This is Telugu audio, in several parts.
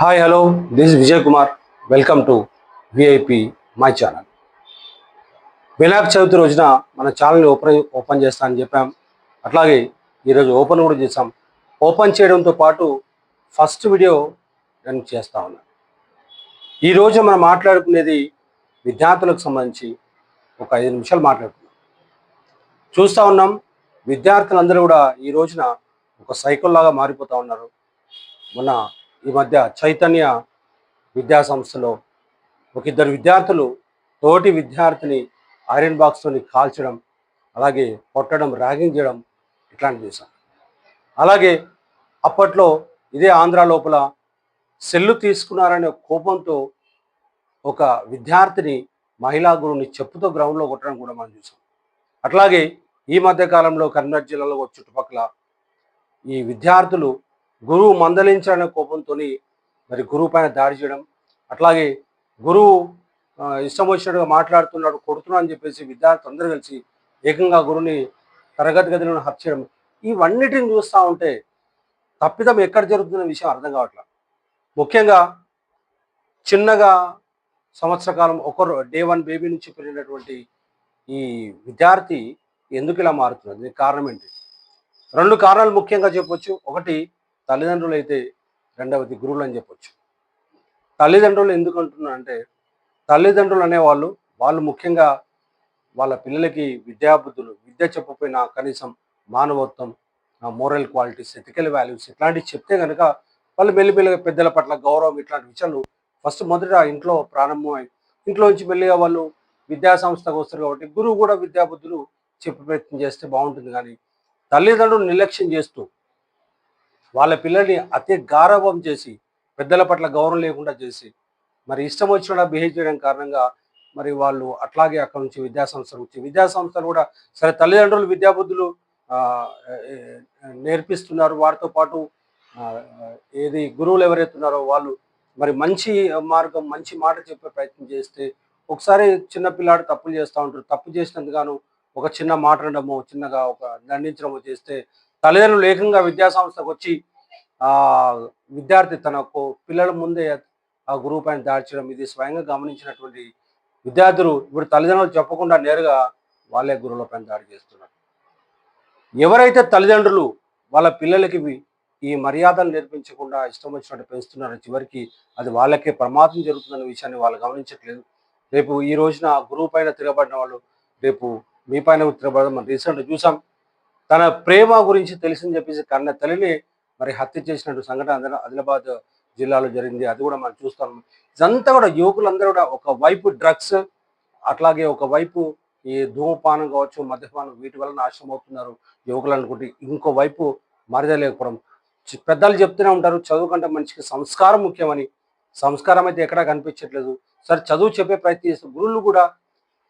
Hi hello this Vijay Kumar welcome to VIP my channel Vinayaka Chavithi రోజున మన ఛానల్ని ఓపెన్ ఓపెన్ చేస్తామని చెప్పాం. అట్లాగే ఈరోజు ఓపెన్ కూడా చేసాం ఓపెన్ చేయడంతో పాటు ఫస్ట్ వీడియో నేను చేస్తా ఉన్నాను ఈరోజు మనం మాట్లాడుకునేది విద్యార్థులకు సంబంధించి ఒక ఐదు నిమిషాలు మాట్లాడుకున్నాం చూస్తూ ఉన్నాం. విద్యార్థులందరూ కూడా ఈ రోజున ఒక సైకిల్ లాగా మారిపోతూ ఉన్నారు. మొన్న ఈ మధ్య చైతన్య విద్యా సంస్థలో ఒక ఇద్దరు విద్యార్థులు తోటి విద్యార్థిని ఐరన్ బాక్స్తోని కాల్చడం అలాగే కొట్టడం ర్యాగింగ్ చేయడం ఇట్లాంటివి చూసాం అలాగే అప్పట్లో ఇదే ఆంధ్ర లోపల సెల్లు తీసుకున్నారనే కోపంతో ఒక విద్యార్థిని మహిళా గురువుని చెప్పుతో గ్రౌండ్లో కొట్టడం కూడా మనం చూసాం అట్లాగే ఈ మధ్యకాలంలో కరీంనగర్ జిల్లాలో చుట్టుపక్కల ఈ విద్యార్థులు గురువు మందలించాలనే కోపంతో మరి గురువు పైన దాడి చేయడం అట్లాగే గురువు ఇష్టం వచ్చినట్టుగా మాట్లాడుతున్నాడు కొడుతున్నాడు అని చెప్పేసి విద్యార్థులు అందరూ కలిసి ఏకంగా గురువుని తరగతి గదిలో హత్య చేయడం. ఇవన్నిటిని చూస్తూ ఉంటే తప్పిదం ఎక్కడ జరుగుతున్న విషయం అర్థం కావట్లేదు ముఖ్యంగా చిన్నగా సంవత్సర కాలం ఒకరు డే వన్ బేబీ నుంచి పెరిగినటువంటి ఈ విద్యార్థి ఎందుకు ఇలా మారుతున్నది? కారణం ఏంటి? రెండు కారణాలు ముఖ్యంగా చెప్పొచ్చు. ఒకటి తల్లిదండ్రులు అయితే రెండవది గురువులు అని చెప్పొచ్చు. తల్లిదండ్రులు ఎందుకు అంటున్నా అంటే తల్లిదండ్రులు అనేవాళ్ళు వాళ్ళు ముఖ్యంగా వాళ్ళ పిల్లలకి విద్యాబుద్ధులు విద్య చెప్పపోయినా కనీసం మానవత్వం మోరల్ క్వాలిటీస్ ఎథికల్ వాల్యూస్ ఇట్లాంటివి చెప్తే కనుక వాళ్ళు మెల్లిమెల్లిగా పెద్దల పట్ల గౌరవం ఇట్లాంటి విషయాలు ఫస్ట్ మొదట ఇంట్లో ప్రారంభమై ఇంట్లో నుంచి మెల్లిగా వాళ్ళు విద్యా సంస్థకు వస్తారు కాబట్టి గురువు కూడా విద్యాబుద్ధులు చెప్పే ప్రయత్నం చేస్తే బాగుంటుంది. కానీ తల్లిదండ్రులు నిర్లక్ష్యం చేస్తూ వాళ్ళ పిల్లల్ని అతి గారవం చేసి పెద్దల పట్ల గౌరవం లేకుండా చేసి మరి ఇష్టం వచ్చిన బిహేవ్ చేయడం కారణంగా మరి వాళ్ళు అట్లాగే అక్కడ నుంచి విద్యాసంస్థలు వచ్చి విద్యాసంస్థలు కూడా సరే తల్లిదండ్రులు విద్యాబుద్ధులు నేర్పిస్తున్నారు. వారితో పాటు ఏది గురువులు ఎవరైతే ఉన్నారో వాళ్ళు మరి మంచి మార్గం మంచి మాట చెప్పే ప్రయత్నం చేస్తే ఒకసారి చిన్న పిల్లాడు తప్పులు చేస్తూ ఉంటారు తప్పు చేసినందుకు గాను ఒక చిన్న మాట అనడమో చిన్నగా ఒక దండించడమో చేస్తే తల్లిదండ్రులు ఏకంగా విద్యాసంస్థకు వచ్చి ఆ విద్యార్థి తన పిల్లల ముందే ఆ గురువు పైన దాడి చేయడం ఇది స్వయంగా గమనించినటువంటి విద్యార్థులు ఇప్పుడు తల్లిదండ్రులు చెప్పకుండా నేరుగా వాళ్ళే గురువుల పైన దాడి చేస్తున్నారు. ఎవరైతే తల్లిదండ్రులు వాళ్ళ పిల్లలకి ఈ మర్యాదలు నేర్పించకుండా ఇష్టం వచ్చినట్టు పెంచుతున్నారో చివరికి అది వాళ్ళకే ప్రమాదం జరుగుతుందన్న విషయాన్ని వాళ్ళు గమనించట్లేదు. రేపు ఈ రోజున గురువు పైన తిరగబడిన వాళ్ళు రేపు మీ పైన తిరగబడడం మనం రీసెంట్గా చూసాం. తన ప్రేమ గురించి తెలిసింది చెప్పేసి కన్న తల్లిని మరి హత్య చేసినట్టు సంఘటన ఆదిలాబాద్ జిల్లాలో జరిగింది. అది కూడా మనం చూస్తాం. ఇదంతా కూడా యువకులందరూ కూడా ఒక వైపు డ్రగ్స్ అట్లాగే ఒక వైపు ఈ ధూమపానం కావచ్చు మద్యపానం వీటి వల్ల నాశనం అవుతున్నారు యువకులు అనుకుంటే. ఇంకో వైపు లేకపోవడం పెద్దలు చెప్తూనే ఉంటారు చదువు కంటే మనిషికి సంస్కారం ముఖ్యమని. సంస్కారం అయితే ఎక్కడా కనిపించట్లేదు. సరే చదువు చెప్పే ప్రయత్నం చేస్తే గురువులు కూడా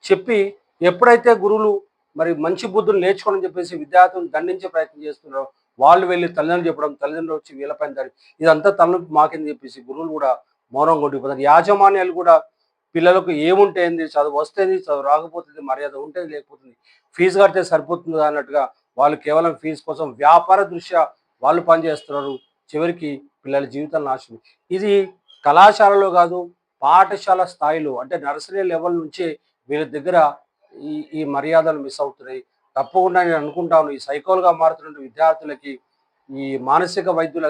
చెప్పి ఎప్పుడైతే గురువులు మరి మంచి బుద్ధులు నేర్చుకోవడం చెప్పేసి విద్యార్థులను దండించే ప్రయత్నం చేస్తున్నారు. వాళ్ళు వెళ్ళి తల్లిదండ్రులు చెప్పడం తల్లిదండ్రులు వచ్చి వీళ్ళపైన దాడి. ఇదంతా తలనొప్పి మాకింది చెప్పేసి గురువులు కూడా మౌనం కొట్టిపోతారు. యాజమాన్యాలు కూడా పిల్లలకు ఏముంటేంది చదువు వస్తేంది చదువు రాకపోతుంది మర్యాద ఉంటే లేకపోతుంది. ఫీజు కడితే సరిపోతుంది అన్నట్టుగా వాళ్ళు కేవలం ఫీజు కోసం వ్యాపార దృష్ట్యా వాళ్ళు పనిచేస్తున్నారు. చివరికి పిల్లల జీవితాలు నాశనం. ఇది కళాశాలలో కాదు పాఠశాల స్థాయిలో అంటే నర్సరీ లెవెల్ నుంచే వీళ్ళ దగ్గర ఈ ఈ మర్యాదలు మిస్ అవుతున్నాయి. తప్పకుండా నేను అనుకుంటాను ఈ సైకోల్గా మారుతున్న విద్యార్థులకి ఈ మానసిక వైద్యుల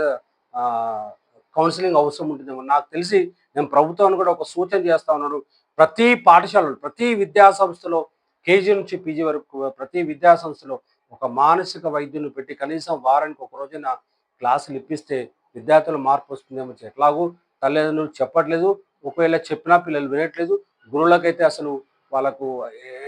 కౌన్సిలింగ్ అవసరం ఉంటుందేమో నాకు తెలిసి నేను ప్రభుత్వాన్ని కూడా ఒక సూచన చేస్తా ఉన్నాను. ప్రతి పాఠశాలలో ప్రతి విద్యా సంస్థలో కేజీ నుంచి పీజీ వరకు ప్రతి విద్యా సంస్థలో ఒక మానసిక వైద్యుని పెట్టి కనీసం వారానికి ఒక రోజున క్లాసులు ఇప్పిస్తే విద్యార్థుల మార్పు వస్తుందేమో ఎట్లాగూ తల్లిదండ్రులు చెప్పట్లేదు. ఒకవేళ చెప్పినా పిల్లలు వినట్లేదు. గురువులకైతే అసలు వాళ్ళకు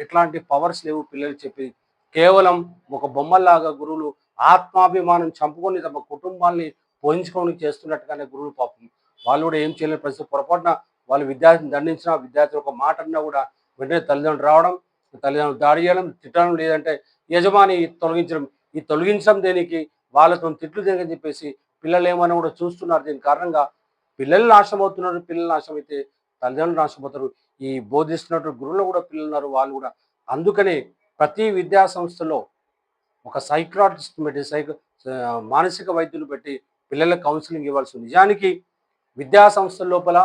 ఎట్లాంటి పవర్స్ లేవు పిల్లలు చెప్పి కేవలం ఒక బొమ్మల్లాగా గురువులు ఆత్మాభిమానం చంపుకొని తమ కుటుంబాన్ని పోషించుకొని చేస్తున్నట్టుగానే గురువులు పాపం. వాళ్ళు కూడా ఏం చేయలేని ప్రస్తుతం పొరపాటున వాళ్ళు విద్యార్థిని దండించినా విద్యార్థులు ఒక మాట అన్నా కూడా వెంటనే తల్లిదండ్రులు రావడం తల్లిదండ్రులు దాడి చేయడం తిట్టడం లేదంటే యజమాని తొలగించడం ఈ తొలగించడం దేనికి? వాళ్ళతో తిట్లు దేనికని చెప్పేసి పిల్లలు ఏమైనా కూడా చూస్తున్నారు. దీని కారణంగా పిల్లలు నాశనం అవుతున్నారు పిల్లలు నాశనం అయితే తల్లిదండ్రులు నాశనమవుతారు ఈ బోధిస్తున్నటువంటి గురువులు కూడా పిల్లలు ఉన్నారు వాళ్ళు కూడా. అందుకనే ప్రతి విద్యా సంస్థలో ఒక సైక్రాటిస్ట్ పెట్టి సైక మానసిక వైద్యులు పెట్టి పిల్లలకు కౌన్సిలింగ్ ఇవ్వాల్సి ఉంది. నిజానికి విద్యా సంస్థల లోపల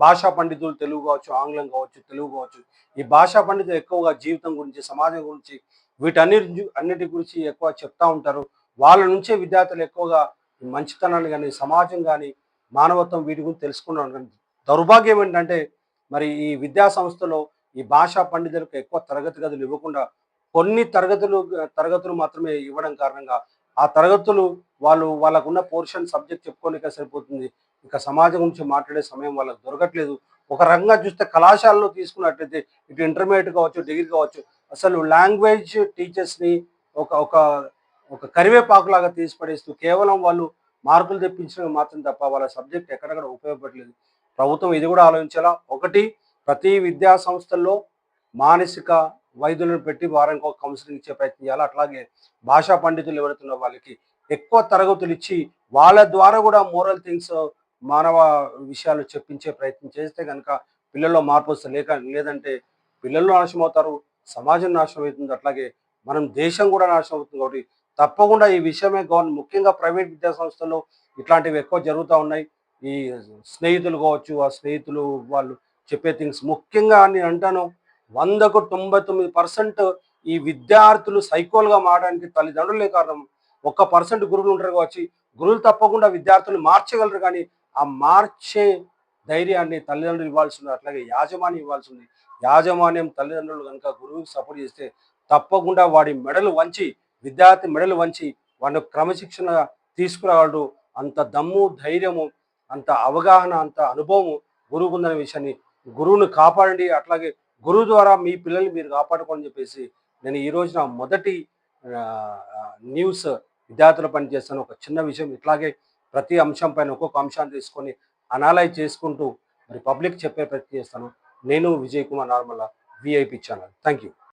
భాషా పండితులు తెలుగు కావచ్చు ఆంగ్లం కావచ్చు తెలుగు కావచ్చు ఈ భాషా పండితులు ఎక్కువగా జీవితం గురించి సమాజం గురించి వీటన్నిటి అన్నిటి గురించి ఎక్కువ చెప్తా ఉంటారు. వాళ్ళ నుంచే విద్యార్థులు ఎక్కువగా మంచితనాన్ని కానీ సమాజం కానీ మానవత్వం వీటి గురించి తెలుసుకున్నాను కానీ దౌర్భాగ్యం ఏంటంటే మరి ఈ విద్యా సంస్థలో ఈ భాషా పండితులకు ఎక్కువ తరగతి గదులు ఇవ్వకుండా కొన్ని తరగతులు తరగతులు మాత్రమే ఇవ్వడం కారణంగా ఆ తరగతులు వాళ్ళు వాళ్ళకున్న పోర్షన్ సబ్జెక్ట్ చెప్పుకోలేక సరిపోతుంది. ఇంకా సమాజం గురించి మాట్లాడే సమయం వాళ్ళకి దొరకట్లేదు. ఒక రంగా చూస్తే కళాశాలలో తీసుకున్నట్లయితే ఇటు ఇంటర్మీడియట్ కావచ్చు డిగ్రీ కావచ్చు అసలు లాంగ్వేజ్ టీచర్స్ని ఒక ఒక ఒక కరివేపాకులాగా తీసి పడేస్తూ కేవలం వాళ్ళు మార్కులు తెప్పించడం మాత్రం తప్ప వాళ్ళ సబ్జెక్ట్ ఎక్కడెక్కడ ఉపయోగపడలేదు. ప్రభుత్వం ఇది కూడా ఆలోచించాలా? ఒకటి ప్రతి విద్యా సంస్థల్లో మానసిక వైద్యులను పెట్టి వారానికి ఒక కౌన్సిలింగ్ ఇచ్చే ప్రయత్నం చేయాలి. అట్లాగే భాషా పండితులు ఎవరైతున్న వాళ్ళకి ఎక్కువ తరగతులు ఇచ్చి వాళ్ళ ద్వారా కూడా మోరల్ థింగ్స్ మానవ విషయాలు చెప్పించే ప్రయత్నం చేస్తే కనుక పిల్లల్లో మార్పు వస్తుంది లేక లేదంటే పిల్లలు నాశనం అవుతారు సమాజం నాశనం అవుతుంది. అట్లాగే మనం దేశం కూడా నాశనం అవుతుంది కాబట్టి తప్పకుండా ఈ విషయమే గవర్నమెంట్ ముఖ్యంగా ప్రైవేట్ విద్యా సంస్థల్లో ఇట్లాంటివి ఎక్కువ జరుగుతూ ఉన్నాయి. ఈ స్నేహితులు కావచ్చు ఆ స్నేహితులు వాళ్ళు చెప్పే థింగ్స్ ముఖ్యంగా నేను అంటాను వందకు తొంభై తొమ్మిది పర్సెంట్ ఈ విద్యార్థులు సైకోల్గా మారడానికి తల్లిదండ్రులే కారణం. ఒక్క పర్సెంట్ గురువులు ఉంటారు వచ్చి గురువులు తప్పకుండా విద్యార్థులు మార్చగలరు కానీ ఆ మార్చే ధైర్యాన్ని తల్లిదండ్రులు ఇవ్వాల్సి ఉంది అట్లాగే యాజమాన్యం ఇవ్వాల్సి ఉంది యాజమాన్యం తల్లిదండ్రులు కనుక గురువుకి సపోర్ట్ చేస్తే తప్పకుండా వాడి మెడలు వంచి విద్యార్థి మెడలు వంచి వాడిని క్రమశిక్షణ తీసుకురాగలడు అంత దమ్ము ధైర్యము అంత అవగాహన అంత అనుభవము గురువుకుందనే విషయాన్ని గురువును కాపాడండి. అట్లాగే గురువు ద్వారా మీ పిల్లల్ని మీరు కాపాడుకోని చెప్పేసి నేను ఈ రోజున మొదటి న్యూస్ విద్యార్థుల పని చేస్తాను. ఒక చిన్న విషయం ఇట్లాగే ప్రతి అంశం పైన ఒక్కొక్క అంశాన్ని తీసుకొని అనాలైజ్ చేసుకుంటూ మరి పబ్లిక్ చెప్పే ప్రయత్నం చేస్తాను. నేను Vijay Kumar normal VIP channel thank you